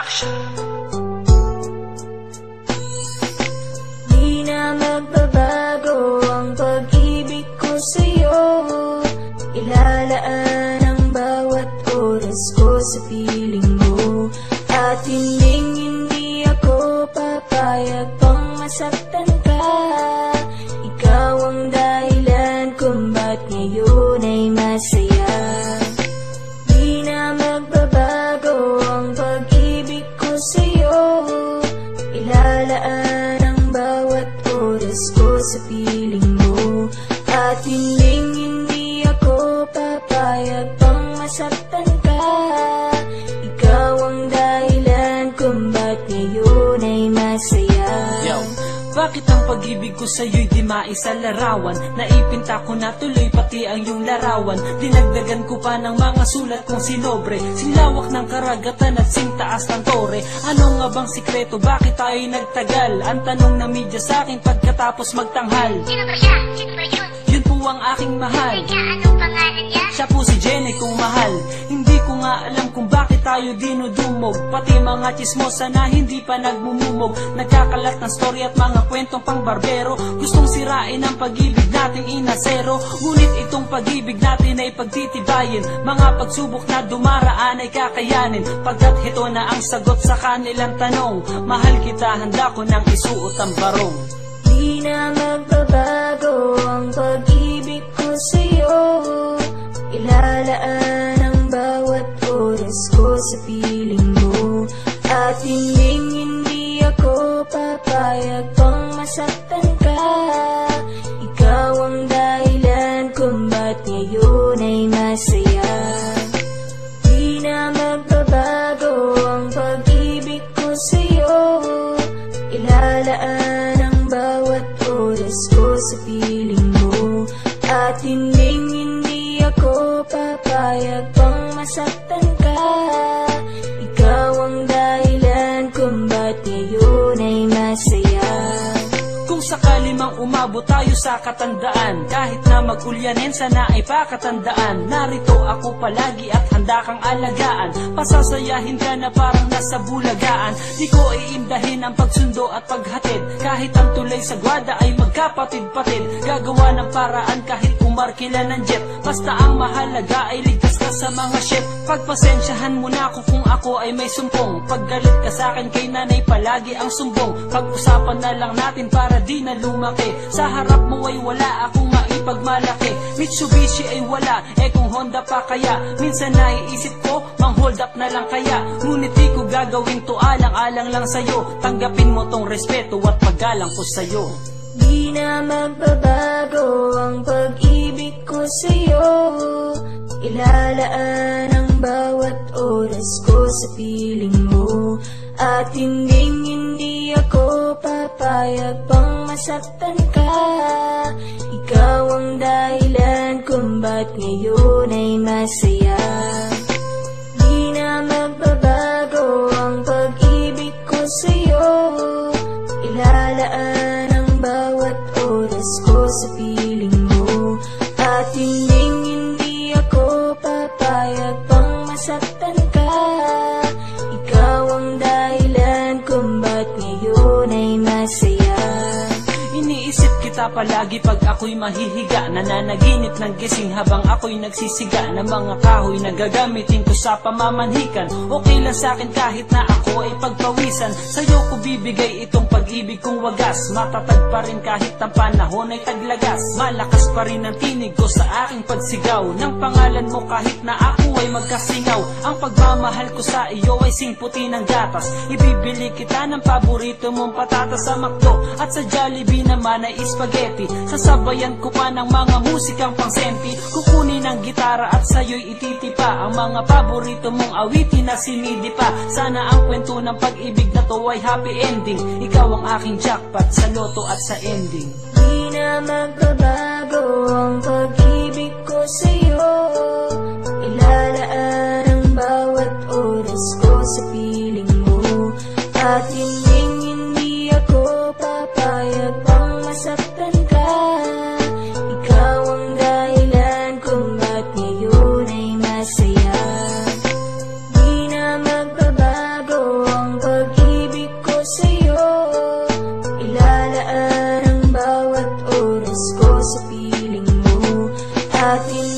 Production. Di na magbabago ang pag-ibig ko sa'yo. Ilalaan ang bawat oras ko sa piling mo. At hinding hindi ako papayag pang masaktan ka. Ikaw ang dahilan kung ba't ngayon kung ba't ngayon ay masaya Yo, bakit ang pag-ibig ko sa'yo'y di maisalarawan? Naipinta ko na tuloy pati ang iyong larawan Dinagdagan ko pa ng mga sulat kong sinobre Sinlawak ng karagatan at singtaas ng tore Ano nga bang sikreto? Bakit tayo'y nagtagal? Ang tanong na media sa akin pagkatapos magtanghal Sino ba siya? Sino ba yun? Yun po ang aking mahal Teka, anong pangalan niya? Siya po si tayo dinudumog. Pati mga chismosa na hindi pa nagmumumog. Nagkakalat ng story at mga kwentong pang barbero Gustong sirain ang pag-ibig nating inasero. Ngunit itong pag-ibig natin ay pagtitibayin. Mga pagsubok na dumaraan ay kakayanin. Pagkat ito na ang sagot sa kanilang tanong Mahal kita, handa ko nang isuot ang barong. Di na magbabago ang pag-ibig ko sa'yo sa piling mo. At hinding hindi ako papayag pang masaktan ka. Ikaw ang dahilan kung ba't ngayon ay masaya. Di na magbabago ang pag-ibig ko sa'yo. Ilalaan ang bawat oras ko sa piling mo. At hinding hindi ako papayag pang masaktan ka umabot tayo sa katandaan. Kahit na magulyanin sana ay pakatandaan. Narito ako palagi at handa kang alagaan. Pasasayahin ka na parang nasa bulagaan. Di ko iindahin ang pagsundo at paghatid. Kahit ang tulay sa gwada ay magkapatid-patid. Gagawa ng paraan kahit umarkila ng jet Basta ang mahalaga ay ligtas ka sa mga ship Pagpasensyahan mo na ako kung ako ay may sumpong. Paggalit ka sa akin kay nanay palagi ang sumbong. Pag-usapan na lang natin para di na lumaki. Sa harap mo ay wala akong maipagmalaki. Mitsubishi ay wala, eh kung Honda pa kaya? Minsan naiisip ko, mang hold up na lang kaya? Ngunit di ko gagawin to alang-alang lang sa'yo. Tanggapin mo tong respeto at paggalang ko sa'yo. Di na magbabago ang Ilalaan ang bawat oras ko sa piling mo. At hinding hindi ako papayag pang masaktan ka. Ikaw ang dahilan kung ba't ngayon ay masaya. Di na magbabago Kita palagi pag ako'y mahihiga. Nananaginip ng gising habang ako'y nagsisiga Ng mga kahoy na gagamitin ko sa pamamanhikan Okay lang sa'kin kahit na ako ay pagpawisan. Sa'yo ko bibigay itong pag-ibig kong wagas. Matatag pa rin kahit ang panahon ay taglagas. Malakas pa rin ang tinig ko sa aking pagsigaw. Ng pangalan mo kahit na ako ay magkasingaw. Ang pagmamahal ko sa iyo ay singputi ng gatas. Ibibili kita ng paborito mong patatas sa McDo At sa Jollibee naman ay spaghetti. Sasabayan ko pa ng mga musikang pangsenti Kukunin ang gitara at sa'yo'y ititipa. Ang mga paborito mong awitin na sinidi pa Sana ang kwento ng pag-ibig na to ay happy ending. Ikaw ang aking jackpot sa loto at sa ending. Di na magbabago ang pag-ibig ko sa'yo. Ilalaan ang bawat oras ko sa piling mo. At hindi ti.